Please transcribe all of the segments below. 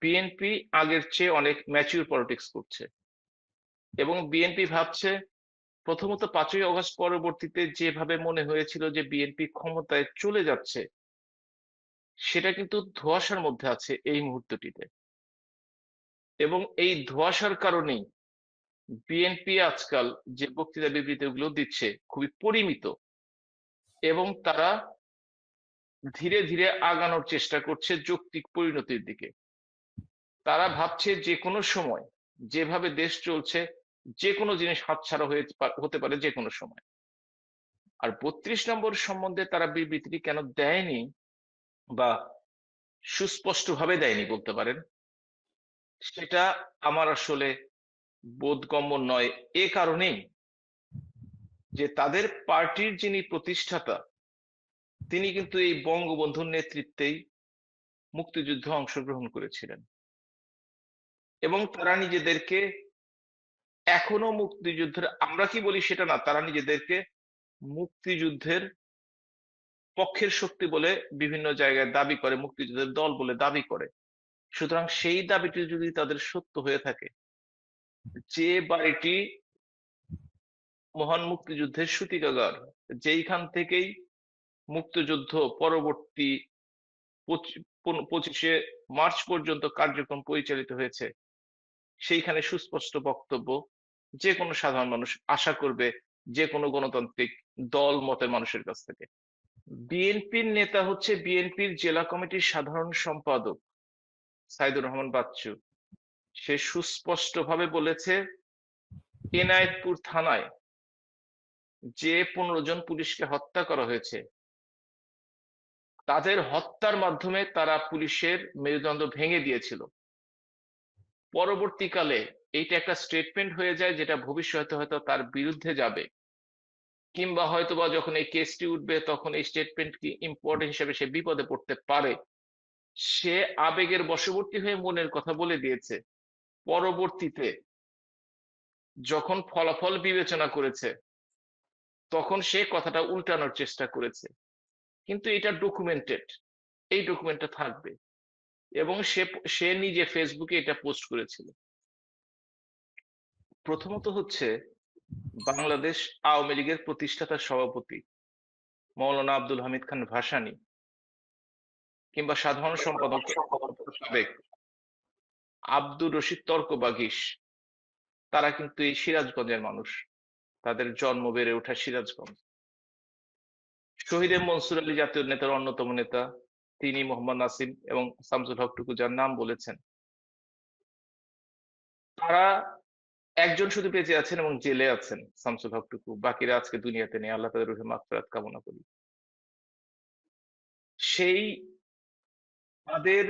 BNP আগের চেয়ে অনেক ম্যাচিউর পলিটিক্স করছে। এবং বিএনপি ভাবছে, প্রথমত পাঁচই অগস্ট পরবর্তীতে যেভাবে মনে হয়েছিল যে বিএনপি ক্ষমতায় চলে যাচ্ছে, সেটা কিন্তু ধোঁয়াশার মধ্যে আছে এই মুহূর্তটিতে। এবং এই ধোঁয়াশার কারণেই বিএনপি আজকাল যে বক্তৃতা বিবৃতিগুলো দিচ্ছে খুবই পরিমিত এবং তারা ধীরে ধীরে আগানোর চেষ্টা করছে যৌক্তিক পরিণতির দিকে। তারা ভাবছে যে কোনো সময় যেভাবে দেশ চলছে, যে কোনো জিনিস হাতছাড়া হয়ে হতে পারে যে কোনো সময়। আর বত্রিশ নম্বর সম্বন্ধে তারা বিবৃতিটি কেন দেয়নি বা সুস্পষ্টভাবে দেয়নি বলতে পারেন, সেটা আমার আসলে বোধগম্য নয়। এ কারণেই যে তাদের পার্টির যিনি প্রতিষ্ঠাতা, তিনি কিন্তু এই বঙ্গবন্ধুর নেতৃত্বেই মুক্তিযুদ্ধে অংশগ্রহণ করেছিলেন। এবং তারা নিজেদেরকে এখনও মুক্তিযুদ্ধের, আমরা কি বলি সেটা না, তারা নিজেদেরকে মুক্তিযুদ্ধের পক্ষের শক্তি বলে বিভিন্ন জায়গায় দাবি করে, মুক্তিযুদ্ধের দল বলে দাবি করে। সুতরাং সেই দাবিটি যদি তাদের সত্য হয়ে থাকে, যে বাড়িটি মহান মুক্তিযুদ্ধের সূতিকাগার, যেইখান থেকেই মুক্তিযুদ্ধ পরবর্তী পঁচিশে মার্চ পর্যন্ত কার্যক্রম পরিচালিত হয়েছে সেইখানে সুস্পষ্ট বক্তব্য যে কোনো সাধারণ মানুষ আশা করবে যে কোনো গণতান্ত্রিক দল, মতের মানুষের কাছ থেকে। বিএনপির নেতা হচ্ছে বিএনপির জেলা কমিটির সাধারণ সম্পাদক সাইদুর রহমান বাচ্চু। সে সুস্পষ্টভাবে বলেছে, এনায়েতপুর থানায় যে পনেরো জন পুলিশকে হত্যা করা হয়েছে, তাদের হত্যার মাধ্যমে তারা পুলিশের মেরুদণ্ড ভেঙে দিয়েছিল। পরবর্তীকালে এইটা একটা স্টেটমেন্ট হয়ে যায় যেটা ভবিষ্যতে হয়তো তার বিরুদ্ধে যাবে। কিংবা হয়তোবা যখন এই কেসটি উঠবে তখন এই স্টেটমেন্ট কি ইম্পর্টেন্ট হিসেবে সে বিপদে পড়তে পারে। সে আবেগের বশবর্তী হয়ে মনের কথা বলে দিয়েছে। পরবর্তীতে যখন ফলাফল বিবেচনা করেছে, তখন সে কথাটা উল্টানোর চেষ্টা করেছে। কিন্তু এটা ডকুমেন্টেড এই ডকুমেন্টটা থাকবে। এবং সে সে নিজে ফেসবুকে এটা পোস্ট করেছিল। প্রথমত হচ্ছে বাংলাদেশ আওয়ামী লীগের প্রতিষ্ঠাতা সভাপতি মৌলানা আব্দুল হামিদ খান ভাসানী কিংবা সাধারণ সম্পাদক সাবেক আব্দুর রশিদ তর্ক বাগিস তারা কিন্তু এই সিরাজগঞ্জের মানুষ। তাদের জন্ম বেড়ে ওঠা সিরাজগঞ্জ। শহীদে মনসুর আলী জাতীয় নেতার অন্যতম নেতা তিনি মোহাম্মদ নাসিম এবং শামসুল হক টুকু যার নাম বলেছেন। তারা একজন শুধু বেঁচে আছেন এবং জেলে আছেন শামসুল হক টুকু। বাকিরা আজকে দুনিয়াতে নেই। আল্লাহ তাদের রুহে মাফরাত কামনা করি। সেই তাদের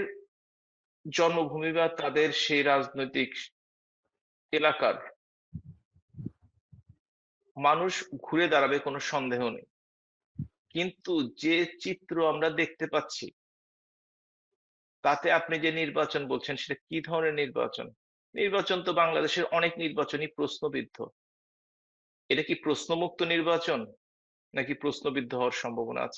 জন্মভূমি বা তাদের সেই রাজনৈতিক এলাকার মানুষ ঘুরে দাঁড়াবে কোনো সন্দেহ নেই। কিন্তু যে চিত্র আমরা দেখতে পাচ্ছি, তাতে আপনি যে নির্বাচন বলছেন, সেটা কি ধরনের নির্বাচন? নির্বাচন তো বাংলাদেশের অনেক নির্বাচনই প্রশ্নবিদ্ধ। এটা কি প্রশ্নমুক্ত নির্বাচন? নাকি প্রশ্নবিদ্ধ হওয়ার সম্ভাবনা আছে?